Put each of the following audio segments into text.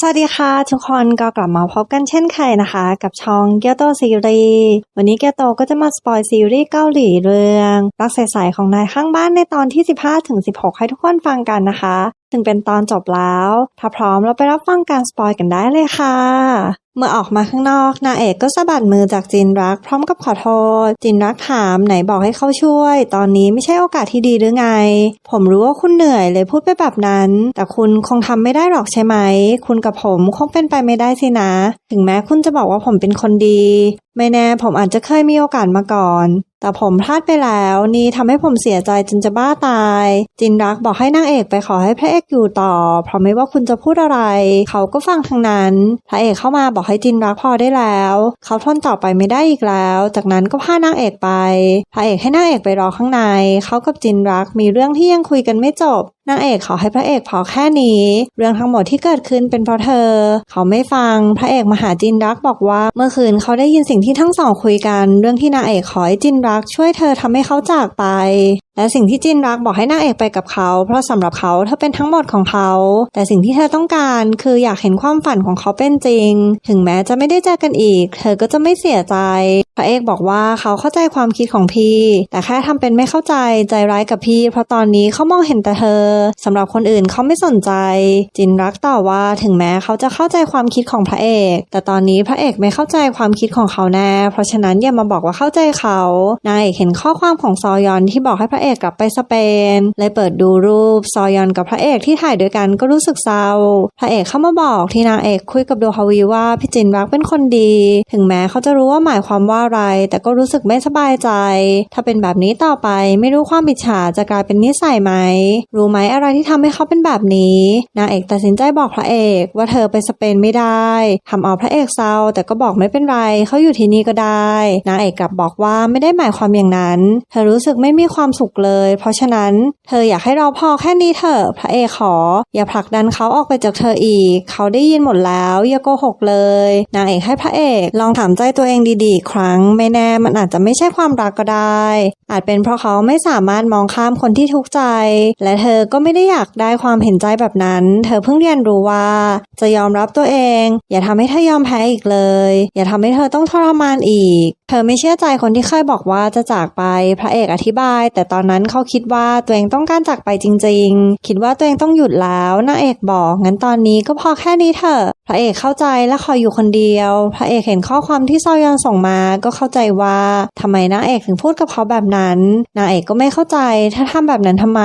สวัสดีค่ะทุกคนก็กลับมาพบกันเช่นเคยนะคะ กับช่องเกียวโตซีรีส์วันนี้เกียวโตก็จะมาสปอยซีรีส์เกาหลีเรื่อง รักใสๆของนายข้างบ้านในตอนที่ 15ถึง16 ให้ทุกคนฟังกันนะคะ ถึงเป็นตอนจบแล้ว ถ้าพร้อมเราไปรับฟังการสปอยกันได้เลยค่ะ เมื่อออกมาข้างนอกนางเอกก็สะบัดมือจากจินรักพร้อมกับขอโทษ จินรักถามไหนบอกให้เขาช่วย ตอนนี้ไม่ใช่โอกาสที่ดีหรือไง ผมรู้ว่าคุณเหนื่อยเลยพูดไปแบบนั้น แต่คุณคงทำไม่ได้หรอกใช่ไหม คุณกับผมคงเป็นไปไม่ได้สินะ ถึงแม้คุณจะบอกว่าผมเป็นคนดี ไม่แน่ผมอาจจะเคยมีโอกาสมาก่อน แต่ผมพลาดไปแล้วนี่ทำให้ผมเสียใจจนจะบ้าตาย จินรักบอกให้นางเอกไปขอให้พระเอกอยู่ต่อ เพราะไม่ว่าคุณจะพูดอะไร เขาก็ฟังทั้งนั้น พระเอกเข้ามาบอกให้จินรักพอได้แล้ว เขาทนต่อไปไม่ได้อีกแล้ว จากนั้นก็พานางเอกไป พระเอกให้นางเอกไปรอข้างใน เขากับจินรักมีเรื่องที่ยังคุยกันไม่จบ นางเอกขอให้พระเอกพอแค่นี้ เรื่องทั้งหมดที่เกิดขึ้นเป็นเพราะเธอ เขาไม่ฟังพระเอกมาหาจินรักบอกว่า เมื่อคืนเขาได้ยินสิ่งที่ทั้งสองคุยกัน เรื่องที่นางเอกขอให้จินรักช่วยเธอทำให้เขาจากไป และสิ่งที่จินรักบอกให้นางเอกไปกับเขา เพราะสำหรับเขาเธอเป็นทั้งหมดของเขา แต่สิ่งที่เธอต้องการคืออยากเห็นความฝันของเขาเป็นจริง ถึงแม้จะไม่ได้เจอกันอีก เธอก็จะไม่เสียใจ พระเอกบอกว่าเขาเข้าใจความคิดของพี่ แต่แค่ทำเป็นไม่เข้าใจใจร้ายกับพี่ เพราะตอนนี้เขามองเห็นแต่เธอสำหรับคนอื่นเขาไม่สนใจ จินรักต่อว่าถึงแม้เขาจะเข้าใจความคิดของพระเอก แต่ตอนนี้พระเอกไม่เข้าใจความคิดของเขาแน่ เพราะฉะนั้นอย่ามาบอกว่าเข้าใจเขานายเอกเห็นข้อความของซอยอนที่บอกให้พระเอกกลับไปสเปนเลยเปิดดูรูปซอยอนกับพระเอกที่ถ่ายด้วยกันก็รู้สึกเศร้า พระเอกเข้ามาบอกที่นางเอกคุยกับโดฮาวีว่าพี่จินรักเป็นคนดี ถึงแม้เขาจะรู้ว่าหมายความว่าอะไร แต่ก็รู้สึกไม่สบายใจ ถ้าเป็นแบบนี้ต่อไปไม่รู้ความอิจฉาจะกลายเป็นนิสัยไหม รู้ไหมอะไรที่ทำให้เขาเป็นแบบนี้นางเอกตัดสินใจบอกพระเอกว่าเธอไปสเปนไม่ได้ทำเอาพระเอกเศร้า แต่ก็บอกไม่เป็นไรเขาอยู่ที่นี่ก็ได้นางเอกกลับบอกว่าไม่ได้หมายความอย่างนั้น เธอรู้สึกไม่มีความสุขเลย เพราะฉะนั้นเธออยากให้เราพอแค่นี้เถอะพระเอกขอ อย่าผลักดันเขาออกไปจากเธออีก เขาได้ยินหมดแล้วอย่าโกหกเลยนางเอกให้พระเอกลองถามใจตัวเองดีๆอีกครั้งไม่แน่มันอาจจะไม่ใช่ความรักก็ได้ อาจเป็นเพราะเขาไม่สามารถมองข้ามคนที่ทุกข์ใจ และเธอก็ก็ไม่ได้อยากได้ความเห็นใจแบบนั้น เธอเพิ่งเรียนรู้ว่า จะยอมรับตัวเอง อย่าทำให้เธอยอมแพ้อีกเลย อย่าทำให้เธอต้องทรมานอีก เธอไม่เชื่อใจคนที่เคยบอกว่าจะจากไป พระเอกอธิบาย แต่ตอนนั้นเขาคิดว่าตัวเองต้องการจากไปจริง ๆ คิดว่าตัวเองต้องหยุดแล้วนางเอกบอกงั้นตอนนี้ก็พอแค่นี้เถอะพระเอกเข้าใจและคอยอยู่คนเดียว พระเอกเห็นข้อความที่ซอยอนส่งมาก็เข้าใจว่าทำไมนางเอกถึงพูดกับเขาแบบนั้นนางเอกก็ไม่เข้าใจ ถ้าทำแบบนั้นทำไม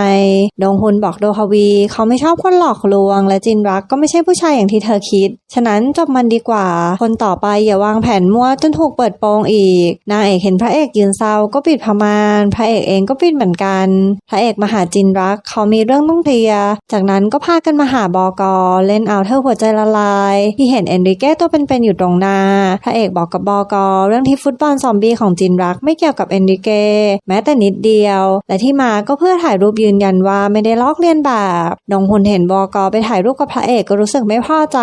ดงฮุนบอกโดฮาวี เขาไม่ชอบคนหลอกลวง และจินรักก็ไม่ใช่ผู้ชายอย่างที่เธอคิด ฉะนั้นจบมันดีกว่า คนต่อไปอย่าวางแผนมั่วจนถูกเปิดโปงอีกนางเอกเห็นพระเอกยืนเศร้าก็ปิดพมานพระเอกเองก็ปิดเหมือนกัน พระเอกมาหาจินรัก เขามีเรื่องต้องเคลียร์จากนั้นก็พากันมาหาบอกอเล่นเอาเธอหัวใจละลาย ที่เห็นเอนริเก้ตัวเป็นๆอยู่ตรงหน้า พระเอกบอกกับบอกอเรื่องที่ฟุตบอลซอมบี้ของจินรักไม่เกี่ยวกับเอนริเก้แม้แต่นิดเดียวและที่มาก็เพื่อถ่ายรูปยืนยันว่าไม่ได้ลอกเลียนแบบดงหุนเห็นบอกอไปถ่ายรูปกับพระเอกก็รู้สึกไม่พอใจ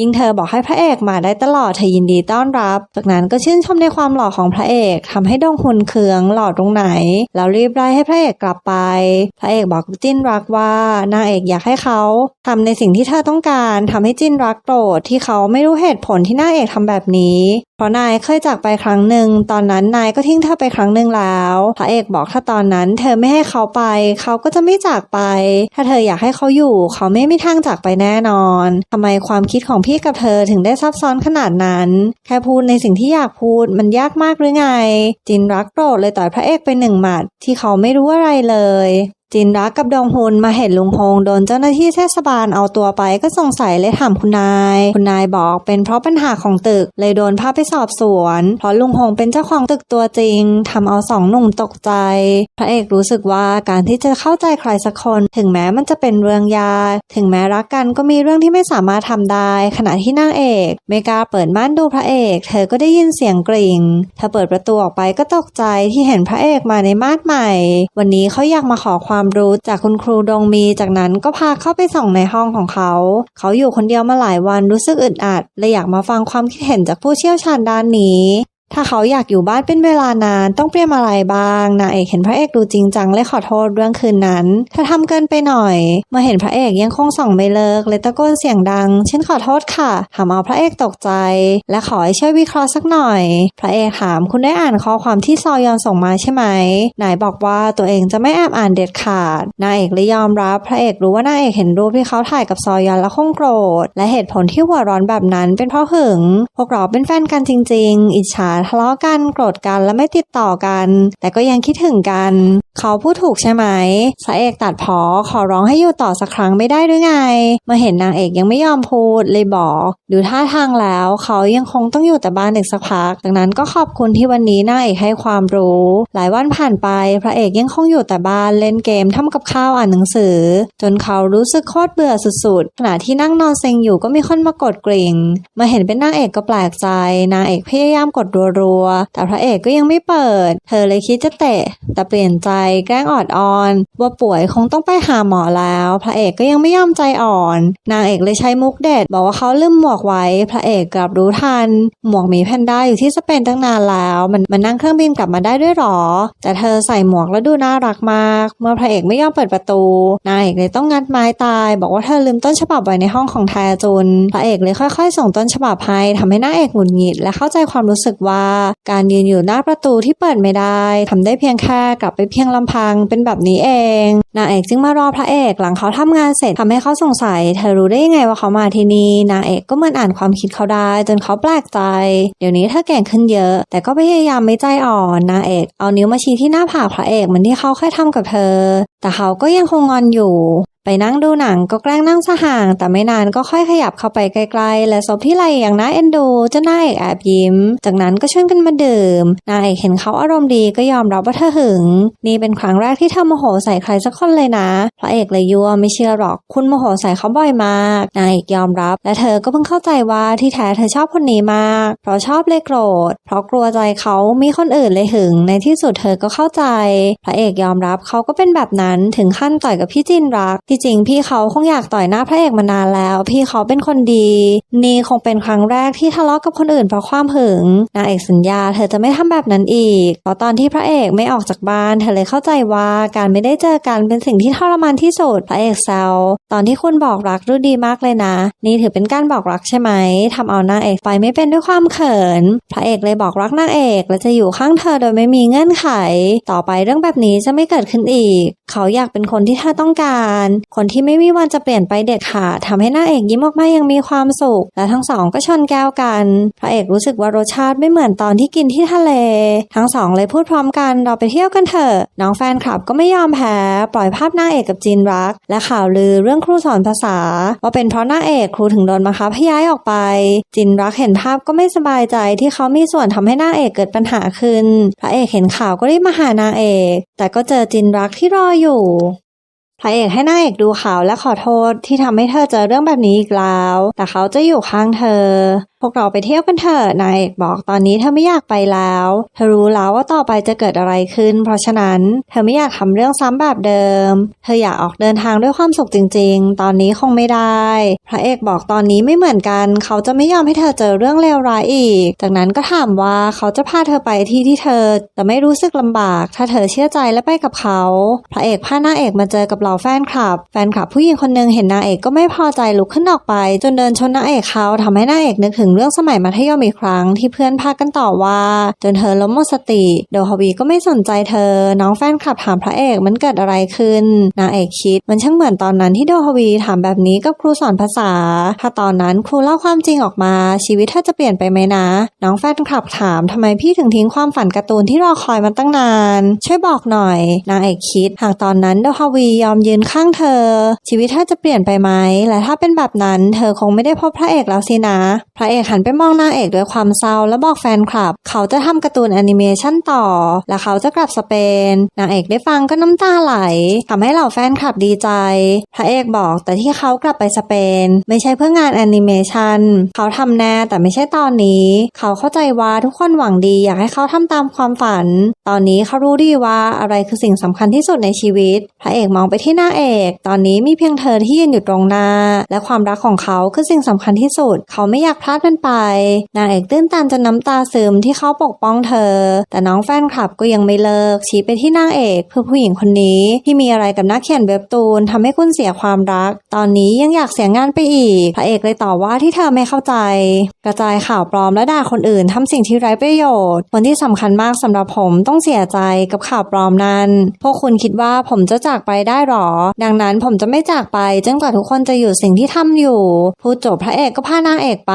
ยิ่งเธอบอกให้พระเอกมาได้ตลอดเธอยินดีต้อนรับ จากนั้นก็ชื่นชมในความหล่อของพระเอกทำให้ดงหุนเคืองหล่อตรงไหน แล้วรีบไล่ให้พระเอกกลับไป พระเอกบอกกับจินรักว่านางเอกอยากให้เขาทำในสิ่งที่เธอต้องการทำให้จินรักโกรธที่เขาไม่รู้เหตุผลที่นางเอกทำแบบนี้เพราะนายเคยจากไปครั้งหนึ่ง ตอนนั้นนายก็ทิ้งเธอไปครั้งหนึ่งแล้ว พระเอกบอกถ้าตอนนั้นเธอไม่ให้เขาไป เขาก็จะไม่จากไป ถ้าเธออยากให้เขาอยู่ เขาไม่มีทางจากไปแน่นอนทำไมความคิดของพี่กับเธอถึงได้ซับซ้อนขนาดนั้น แค่พูดในสิ่งที่อยากพูดมันยากมากหรือไง จินรักโกรธเลยต่อยพระเอกไปหนึ่งหมัดที่เขาไม่รู้อะไรเลย จินรักกับดองฮุนมาเห็นลุงฮงโดนเจ้าหน้าที่เทศบาลเอาตัวไปก็สงสัยเลยถามคุณนาย คุณนายบอกเป็นเพราะปัญหาของตึก เลยโดนพาไปสอบสวน เพราะลุงฮงเป็นเจ้าของตึกตัวจริงทำเอาสองหนุ่มตกใจ พระเอกรู้สึกว่าการที่จะเข้าใจใครสักคน ถึงแม้มันจะเป็นเรื่องยากถึงแม้รักกันก็มีเรื่องที่ไม่สามารถทำได้ ขณะที่นางเอกไม่กาเปิดม่านดูพระเอก เธอก็ได้ยินเสียงกริ่งเธอเปิดประตูออกไปก็ตกใจที่เห็นพระเอกมาในม่าดใหม่ วันนี้เขาอยากมาขอความรู้จากคุณครูดงมี จากนั้นก็พาเข้าไปส่องในห้องของเขา เขาอยู่คนเดียวมาหลายวันรู้สึกอึดอัดเลยอยากมาฟังความคิดเห็นจากผู้เชี่ยวชาญด้านนี้ ถ้าเขาอยากอยู่บ้านเป็นเวลานานต้องเตรียมอะไรบ้างนางเอกเห็นพระเอกดูจริงจังเลยขอโทษเรื่องคืนนั้นเธอทำเกินไปหน่อย เมื่อเห็นพระเอกยังคงส่องไม่เลิกเลยตะโกนเสียงดังฉันขอโทษค่ะทำเอาพระเอกตกใจ และขอให้ช่วยวิเคราะห์สักหน่อย พระเอกถามคุณได้อ่านข้อความที่ซอยอนส่งมาใช่ไหมนายบอกว่าตัวเองจะไม่แอบอ่านเด็ดขาดนางเอกเลยยอมรับ พระเอกรู้ว่านางเอกเห็นรูปที่เขาถ่ายกับซอยอนแล้วคงโกรธและเหตุผลที่หัวร้อนแบบนั้นเป็นเพราะหึงพวกเราเป็นแฟนกันจริง ๆ อิจฉาทะเลาะกันโกรธกันและไม่ติดต่อกัน แต่ก็ยังคิดถึงกัน เขาพูดถูกใช่ไหมพระเอกตัดพอขอร้องให้อยู่ต่อสักครั้งไม่ได้หรือไงมื่อเห็นนางเอกยังไม่ยอมพูดเลยบอก ดูท่าทางแล้ว เขายังคงต้องอยู่แต่บ้านอีกสักพักดังนั้นก็ขอบคุณที่วันนี้นางเอกให้ความรู้ หลายวันผ่านไป พระเอกยังคงอยู่แต่บ้านเล่นเกมทำกับข้าวอ่านหนังสือ จนเขารู้สึกโคตรเบื่อสุดๆขณะที่นั่งนอนเซ็งอยู่ก็มีคนมากดกริ่ง มาเห็นเป็นนางเอกก็แปลกใจ นางเอกพยายามกดรัวๆแต่พระเอกก็ยังไม่เปิด เธอเลยคิดจะเตะ แต่เปลี่ยนใจแกล้งออดออนว่าป่วยคงต้องไปหาหมอแล้ว พระเอกก็ยังไม่ยอมใจอ่อน นางเอกเลยใช้มุกเด็ด บอกว่าเขาลืมหมวกไว้ พระเอกกลับรู้ทัน หมวกหมีแพนด้าอยู่ที่สเปนตั้งนานแล้ว มันมันนั่งเครื่องบินกลับมาได้ด้วยหรอ แต่เธอใส่หมวกแล้วดูน่ารักมาก เมื่อพระเอกไม่ยอมเปิดประตู นางเอกเลยต้องงัดไม้ตาย บอกว่าเธอลืมต้นฉบับไว้ในห้องของไทจุน พระเอกเลยค่อย ๆ ส่งต้นฉบับให้ทำให้นางเอกหงุดหงิด และเข้าใจความรู้สึกว่า การยืนอยู่หน้าประตูที่เปิดไม่ได้ทำได้เพียงแค่กลับไปเพียงลำพังเป็นแบบนี้เองนางเอกจึงมารอพระเอกหลังเขาทำงานเสร็จทำให้เขาสงสัย เธอรู้ได้ยังไงว่าเขามาที่นี่นางเอกก็เหมือนอ่านความคิดเขาได้ จนเขาแปลกใจ เดี๋ยวนี้เธอแก่งขึ้นเยอะ แต่ก็พยายามไม่ใจอ่อนนางเอก เอานิ้วมาชี้ที่หน้าผากพระเอกเหมือนที่เขาเคยทำกับเธอ แต่เขาก็ยังคงงอนอยู่ไปนั่งดูหนังก็แกล้งนั่งซะห่าง แต่ไม่นานก็ค่อยขยับเข้าไปไกลๆ และซบที่ไหลอย่างน่าเอ็นดูเจ้านายเอกแอบยิ้ม จากนั้นก็ชวนกันมาดื่มนางเอกเห็นเขาอารมณ์ดีก็ยอมรับว่าเธอหึง นี่เป็นครั้งแรกที่เธอโมโหใส่ใครสักคนเลยนะพระเอกเลยยัวไม่เชื่อหรอกคุณโมโหใส่เขาบ่อยมากนางเอกยอมรับ และเธอก็เพิ่งเข้าใจว่าที่แท้เธอชอบคนนี้มาก เพราะชอบเลยโกรธ เพราะกลัวใจเขามีคนอื่นเลยหึง ในที่สุดเธอก็เข้าใจ พระเอกยอมรับเขาก็เป็นแบบนั้นถึงขั้นต่อยกับพี่จินรักที่จริงพี่เขาคงอยากต่อยหน้าพระเอกมานานแล้ว พี่เขาเป็นคนดี นี่คงเป็นครั้งแรกที่ทะเลาะกับคนอื่นเพราะความหึงนางเอกสัญญาเธอจะไม่ทำแบบนั้นอีกเพราะตอนที่พระเอกไม่ออกจากบ้าน เธอเลยเข้าใจว่าการไม่ได้เจอกันเป็นสิ่งที่ทรมานที่สุดพระเอกแซวตอนที่คุณบอกรักรู้ดีมากเลยนะ นี่ถือเป็นการบอกรักใช่ไหมทำเอานางเอกไปไม่เป็นด้วยความเขิน พระเอกเลยบอกรักนางเอกและจะอยู่ข้างเธอโดยไม่มีเงื่อนไข ต่อไปเรื่องแบบนี้จะไม่เกิดขึ้นอีก เขาอยากเป็นคนที่เธอต้องการ คนที่ไม่มีวันจะเปลี่ยนไปเด็ดขาดทำให้น้าเอกยิ้มออกมายังมีความสุข และทั้งสองก็ชนแก้วกัน พระเอกรู้สึกว่ารสชาติไม่เหมือนตอนที่กินที่ทะเล ทั้งสองเลยพูดพร้อมกันเราไปเที่ยวกันเถอะ น้องแฟนคลับก็ไม่ยอมแพ้ ปล่อยภาพนางเอกกับจีนรัก และข่าวลือเรื่องครูสอนภาษา ว่าเป็นเพราะนางเอกครูถึงโดนบังคับให้ย้ายออกไป จินรักเห็นภาพก็ไม่สบายใจที่เขามีส่วนทำให้น้าเอกเกิดปัญหาขึ้น พระเอกเห็นข่าวก็รีบมาหานางเอก แต่ก็เจอจินรักที่รออยู่ พระเอกให้นางเอกดูขาวและขอโทษที่ทำให้เธอเจอเรื่องแบบนี้อีกแล้ว แต่เขาจะอยู่ข้างเธอพวกเราไปเที่ยวกันเถอะนายบอกตอนนี้เธอไม่อยากไปแล้ว เธอรู้แล้วว่าต่อไปจะเกิดอะไรขึ้น เพราะฉะนั้นเธอไม่อยากทำเรื่องซ้ำแบบเดิม เธออยากออกเดินทางด้วยความสุขจริง ๆ ตอนนี้คงไม่ได้ พระเอกบอกตอนนี้ไม่เหมือนกัน เขาจะไม่ยอมให้เธอเจอเรื่องเลวร้ายอีก จากนั้นก็ถามว่าเขาจะพาเธอไปที่ที่เธอจะไม่รู้สึกลำบาก ถ้าเธอเชื่อใจและไปกับเขา พระเอกพานางเอกมาเจอกับเหล่าแฟนคลับ แฟนคลับผู้หญิงคนหนึ่งเห็นนางเอกก็ไม่พอใจลุกขึ้นออกไป จนเดินชนนางเอกเขาทำให้นางเอกนึกถึงเรื่องสมัยมัธยมอีกครั้งที่เพื่อนพากันต่อว่า จนเธอล้มหมดสติ โดฮาวีก็ไม่สนใจเธอ น้องแฟนคลับถามพระเอกมันเกิดอะไรขึ้น นางเอกคิด มันช่างเหมือนตอนนั้นที่โดฮาวีถามแบบนี้กับครูสอนภาษา ถ้าตอนนั้นครูเล่าความจริงออกมา ชีวิตเธอจะเปลี่ยนไปไหมนะ น้องแฟนคลับถามทำไมพี่ถึงทิ้งความฝันการ์ตูนที่รอคอยมาตั้งนาน ช่วยบอกหน่อย นางเอกคิด หากตอนนั้นโดฮาวียอมยืนข้างเธอ ชีวิตเธอจะเปลี่ยนไปไหม และถ้าเป็นแบบนั้น เธอคงไม่ได้พบพระเอกแล้วสินะ พระเอกหันไปมองนางเอกด้วยความเศร้าและบอกแฟนคลับ เขาจะทำการ์ตูนแอนิเมชันต่อ และเขาจะกลับสเปน นางเอกได้ฟังก็น้ำตาไหลทำให้เหล่าแฟนคลับดีใจพระเอกบอกแต่ที่เขากลับไปสเปน ไม่ใช่เพื่องานแอนิเมชันเขาทำแน่แต่ไม่ใช่ตอนนี้ เขาเข้าใจว่าทุกคนหวังดีอยากให้เขาทำตามความฝัน ตอนนี้เขารู้ดีว่าอะไรคือสิ่งสำคัญที่สุดในชีวิตพระเอกมองไปที่นางเอก ตอนนี้มีเพียงเธอที่ยืนอยู่ตรงหน้า และความรักของเขาคือสิ่งสำคัญที่สุด เขาไม่อยากพลาดกันไป นางเอกตื้นตันจนน้ำตาซึมที่เขาปกป้องเธอ แต่น้องแฟนคลับก็ยังไม่เลิก ชี้ไปที่นางเอกเพื่อผู้หญิงคนนี้ที่มีอะไรกับนักเขียนเว็บตูนทำให้คุณเสียความรัก ตอนนี้ยังอยากเสียงานไปอีก พระเอกเลยตอบว่าที่เธอไม่เข้าใจ กระจายข่าวปลอมและด่าคนอื่นทำสิ่งที่ไร้ประโยชน์คนที่สำคัญมากสำหรับผมต้องเสียใจกับข่าวปลอมนั้น พวกคุณคิดว่าผมจะจากไปได้หรอ ดังนั้นผมจะไม่จากไปจนกว่าทุกคนจะหยุดสิ่งที่ทำอยู่พูดจบพระเอกก็พานางเอกไป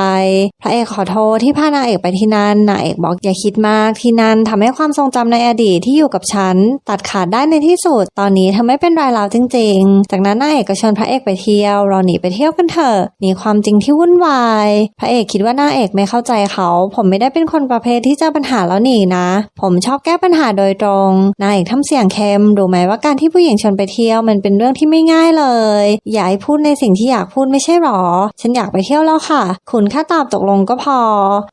พระเอกขอโทษที่พานางเอกไปที่นั่นนางเอกบอกอย่าคิดมากที่นั่นทำให้ความทรงจำในอดีตที่อยู่กับฉัน ตัดขาดได้ในที่สุด ตอนนี้เธอไม่เป็นรายแล้วจริง ๆ จากนั้นนางเอกก็ชวนพระเอกไปเที่ยวเราหนีไปเที่ยวกันเถอะหนีความจริงที่วุ่นวาย พระเอกคิดว่านางเอกไม่เข้าใจเขา ผมไม่ได้เป็นคนประเภทที่เจอปัญหาแล้วหนีนะ ผมชอบแก้ปัญหาโดยตรงนางเอกทำเสียงเค็มรู้ไหมว่าการที่ผู้หญิงชวนไปเที่ยวมันเป็นเรื่องที่ไม่ง่ายเลย อย่าให้พูดในสิ่งที่อยากพูดไม่ใช่หรอ ฉันอยากไปเที่ยวแล้วค่ะ คุณแค่ตอบตกลงก็พอ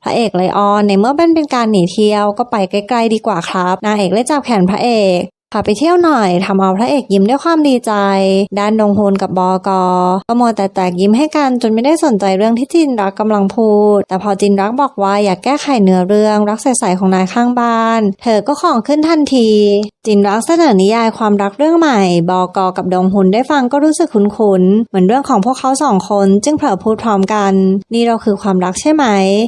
พระเอกเลยออนในเมื่อเป็นเป็นการหนีเที่ยวก็ไปไกลๆดีกว่าครับ นางเอกเลยจับแขนพระเอก พาไปเที่ยวหน่อยทำเอาพระเอกยิ้มด้วยความดีใจ ด้านดงฮนกับบอกอก็มัวแต่แตกยิ้มให้กันจนไม่ได้สนใจเรื่องที่จินรักกำลังพูด แต่พอจินรักบอกว่าอยากแก้ไขเนื้อเรื่องรักใสๆของนายข้างบ้าน เธอก็ของขึ้นทันที จินรักเสนอนิยายความรักเรื่องใหม่ บอกอกับดงฮุนได้ฟังก็รู้สึกคุ้นๆเหมือนเรื่องของพวกเขาสองคนจึงเผลอพูดพร้อมกัน นี่เราคือความรักใช่ไหม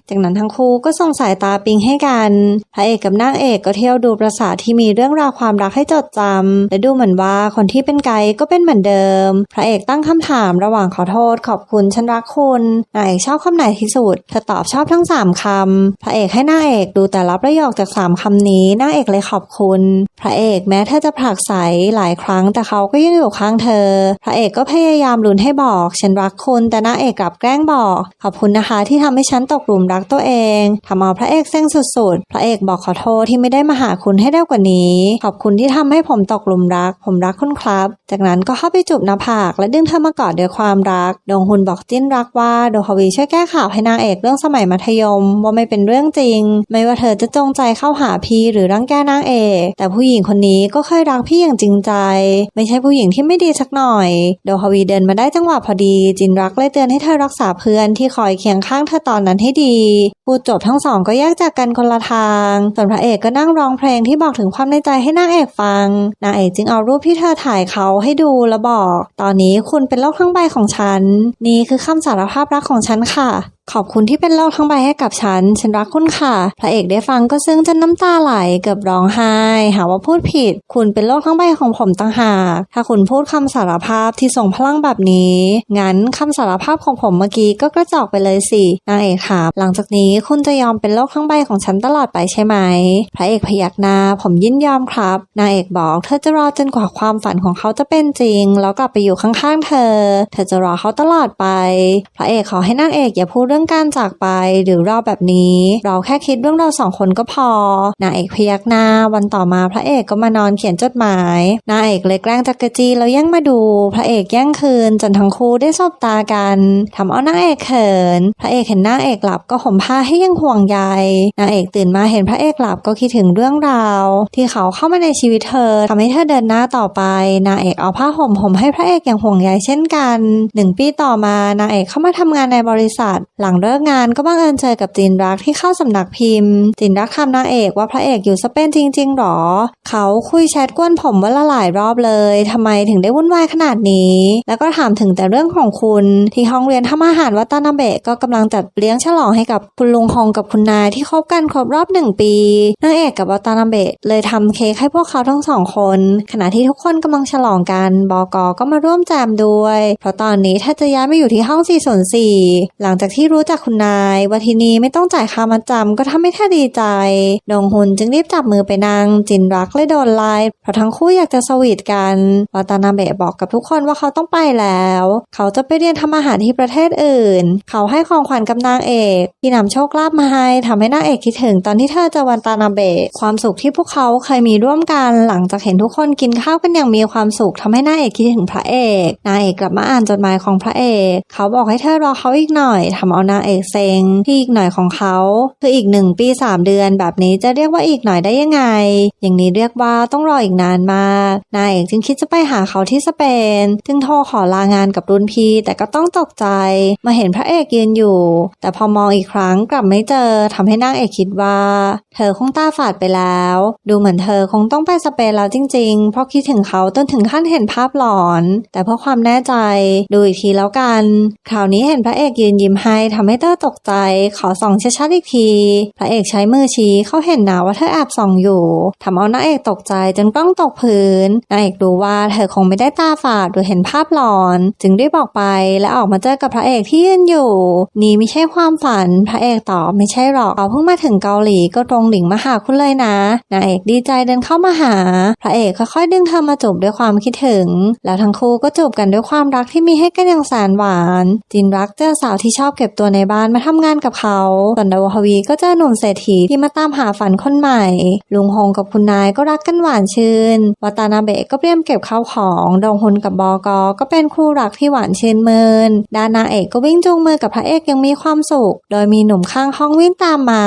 จากนั้นทั้งคู่ก็ส่งสายตาปิงให้กัน พระเอกกับนางเอกก็เที่ยวดูปราสาทที่มีเรื่องราวความรักให้จดจำและดูเหมือนว่าคนที่เป็นไกด์ก็เป็นเหมือนเดิม พระเอกตั้งคำถามระหว่างขอโทษขอบคุณฉันรักคุณนางเอกชอบคำไหนที่สุดเธอตอบชอบทั้งสามคำพระเอกให้นางเอกดูแต่ละประโยคจากสามคำนี้นางเอกเลยขอบคุณ พระเอกแม้เธอจะผลักใสหลายครั้งแต่เขาก็ยังอยู่ข้างเธอ พระเอกก็พยายามลุ้นให้บอกฉันรักคุณ แต่นางเอกกลับแกล้งบอก ขอบคุณนะคะที่ทำให้ฉันตกหลุมรักตัวเองทำเอาพระเอกเซ็งสุดๆ พระเอกบอกขอโทษที่ไม่ได้มาหาคุณให้เร็วกว่านี้ ขอบคุณที่ทำทำให้ผมตกหลุมรัก ผมรักคุณครับ จากนั้นก็เข้าไปจูบหน้าผาก และดึงเธอมากอดด้วยความรัก ดงฮุนบอกจิ้นรักว่าโดฮาวีช่วยแก้ข่าวให้นางเอกเรื่องสมัยมัธยม ว่าไม่เป็นเรื่องจริง ไม่ว่าเธอจะจงใจเข้าหาพี่หรือรังแกนางเอก แต่ผู้หญิงคนนี้ก็เคยรักพี่อย่างจริงใจ ไม่ใช่ผู้หญิงที่ไม่ดีสักหน่อย โดฮาวีเดินมาได้จังหวะพอดี จินรักเลยเตือนให้เธอรักษาเพื่อนที่คอยเคียงข้างเธอตอนนั้นให้ดีพูดจบทั้งสองก็แยกจากกันคนละทางส่วนพระเอกก็นั่งร้องเพลงที่บอกถึงความในใจให้นางเอกฟังนางเอกจึงเอารูปที่เธอถ่ายเขาให้ดูแล้วบอก ตอนนี้คุณเป็นโลกทั้งใบของฉัน นี่คือคำสารภาพรักของฉันค่ะ ขอบคุณที่เป็นโลกทั้งใบให้กับฉัน ฉันรักคุณค่ะ พระเอกได้ฟังก็ซึ้งจนน้ำตาไหลเกือบร้องไห้ หาว่าพูดผิด คุณเป็นโลกทั้งใบของผมต่างหาก ถ้าคุณพูดคำสารภาพที่ทรงพลังแบบนี้ งั้นคำสารภาพของผมเมื่อกี้ก็กระจอกไปเลยสินางเอกครับหลังจากนี้คุณจะยอมเป็นโลกทั้งใบของฉันตลอดไปใช่ไหม พระเอกพยักหน้า ผมยินยอมครับ นางเอกบอก เธอจะรอจนกว่าความฝันของเขาจะเป็นจริง แล้วกลับไปอยู่ข้างๆเธอ เธอจะรอเขาตลอดไป พระเอกขอให้นางเอกอย่าพูดเรื่องการจากไปหรือรอแบบนี้ เราแค่คิดเรื่องเราสองคนก็พอนางเอกพยักหน้าวันต่อมาพระเอกก็มานอนเขียนจดหมายนางเอกเลยแกล้งจักรจีแล้วแย่งมาดู พระเอกแย่งคืนจนทั้งคู่ได้สบตากันทำเอานางเอกเขิน พระเอกเห็นนางเอกหลับก็ห่มผ้าให้ยังห่วงใยนางเอกตื่นมาเห็นพระเอกหลับก็คิดถึงเรื่องราว ที่เขาเข้ามาในชีวิตเธอทำให้เธอเดินหน้าต่อไปนางเอกเอาผ้าห่มห่มให้พระเอกอย่างห่วงใยเช่นกันหนึ่งปีต่อมานางเอกเข้ามาทำงานในบริษัทหลังเลิกงานก็บังเอิญเจอกับจินรักที่เข้าสำนักพิมพ์ จินรักคำนางเอกว่าพระเอกอยู่สเปนจริง ๆหรอ เขาคุยแชทกวนผมว่าละหลายรอบเลยทำไมถึงได้วุ่นวายขนาดนี้ แล้วก็ถามถึงแต่เรื่องของคุณ ที่ห้องเรียนทำอาหารวัตานาเบะก็กำลังจัดเลี้ยงฉลองให้กับคุณลุงฮองกับคุณนายที่คบกันครบรอบหนึ่งปีนางเอกกับวัตานาเบะเลยทำเค้กให้พวกเขาทั้งสองคน ขณะที่ทุกคนกำลังฉลองกันบอกอก็มาร่วมแจมด้วย เพราะตอนนี้ถ้าจะย้ายมาอยู่ที่ห้อง404หลังจากที่รู้จักคุณนายว่าที่นี่ไม่ต้องจ่ายค่ามัดจำก็ทำให้เธอดีใจ ดงฮุนจึงรีบจับมือไปนางจินรักเลยโดนไล่เพราะทั้งคู่อยากจะสวีทกันวาตานาเบะบอกกับทุกคนว่าเขาต้องไปแล้ว เขาจะไปเรียนทำอาหารที่ประเทศอื่น เขาให้ของขวัญกับนางเอกที่นำโชคลาภมาให้ทำให้นางเอกคิดถึงตอนที่เธอจอวันตานาเบะความสุขที่พวกเขาเคยมีร่วมกันหลังจากเห็นทุกคนกินข้าวกันอย่างมีความสุขทำให้นางเอกคิดถึงพระเอกนางเอกกลับมาอ่านจดหมายของพระเอก เขาบอกให้เธอรอเขาอีกหน่อยทำเอานางเอกเซ็งที่อีกหน่อยของเขา คืออีกหนึ่งปีสามเดือนแบบนี้จะเรียกว่าอีกหน่อยได้ยังไง อย่างนี้เรียกว่าต้องรออีกนานมากนางเอกจึงคิดจะไปหาเขาที่สเปนจึงโทรขอลางานกับรุ่นพี่ แต่ก็ต้องตกใจมาเห็นพระเอกยืนอยู่ แต่พอมองอีกครั้งกลับไม่เจอทำให้นางเอกคิดว่า เธอคงตาฝาดไปแล้ว ดูเหมือนเธอคงต้องไปสเปนแล้วจริง ๆ เพราะคิดถึงเขาจนถึงขั้นเห็นภาพหลอน แต่เพื่อความแน่ใจดูอีกทีแล้วกัน คราวนี้เห็นพระเอกยืนยิ้มให้ทำให้เตอร์ตกใจ ขอส่องชัดๆอีกที พระเอกใช้มือชี้เขาเห็นนะว่าเธอแอบส่องอยู่ทำเอานางเอกตกใจจนกล้องตกพื้นนางเอกรู้ว่าเธอคงไม่ได้ตาฝาดหรือเห็นภาพหลอน จึงรีบออกไปและออกมาเจอกับพระเอกที่ยืนอยู่ นี่ไม่ใช่ความฝัน พระเอกตอบไม่ใช่หรอกเขาเพิ่งมาถึงเกาหลีก็ตรงหลิงมาหาคุณเลยนะนางเอกดีใจเดินเข้ามาหา พระเอกค่อยๆดึงเธอมาจูบด้วยความคิดถึง แล้วทั้งคู่ก็จูบกันด้วยความรักที่มีให้กันอย่างแสนหวาน จินรักเจอสาวที่ชอบเก็บตัวในบ้านมาทำงานกับเขาส่วนดาวฮวีก็เจอหนุ่มเศรษฐีที่มาตามหาฝันคนใหม่ ลุงฮงกับคุณนายก็รักกันหวานชื่นวาตานาเบะก็เตรียมเก็บข้าวของดองฮุนกับบอกอก็เป็นคู่รักที่หวานชื่นเมืนดานาเอกก็วิ่งจูงมือกับพระเอกยังมีความสุข โดยมีหนุ่มข้างห้องวิ่งตามมา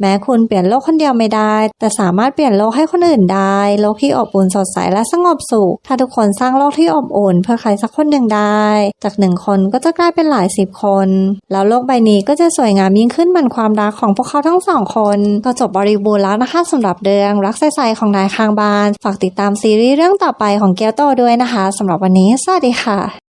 แม้คุณเปลี่ยนโลกคนเดียวไม่ได้ แต่สามารถเปลี่ยนโลกให้คนอื่นได้ โลกที่อบอุ่นสดใสและสงบสุข ถ้าทุกคนสร้างโลกที่อบอุ่น เพื่อใครสักคนหนึ่งได้ จากหนึ่งคนก็จะกลายเป็นหลายสิบคน แล้วโลกใบนี้ก็จะสวยงามยิ่งขึ้นเหมือนความรักของพวกเขาทั้งสองคน ก็จบบริบูรณ์แล้วนะคะสำหรับเรื่องรักใสๆของนายคางบาน ฝากติดตามซีรีส์เรื่องต่อไปของเกียวโตด้วยนะคะสำหรับวันนี้สวัสดีค่ะ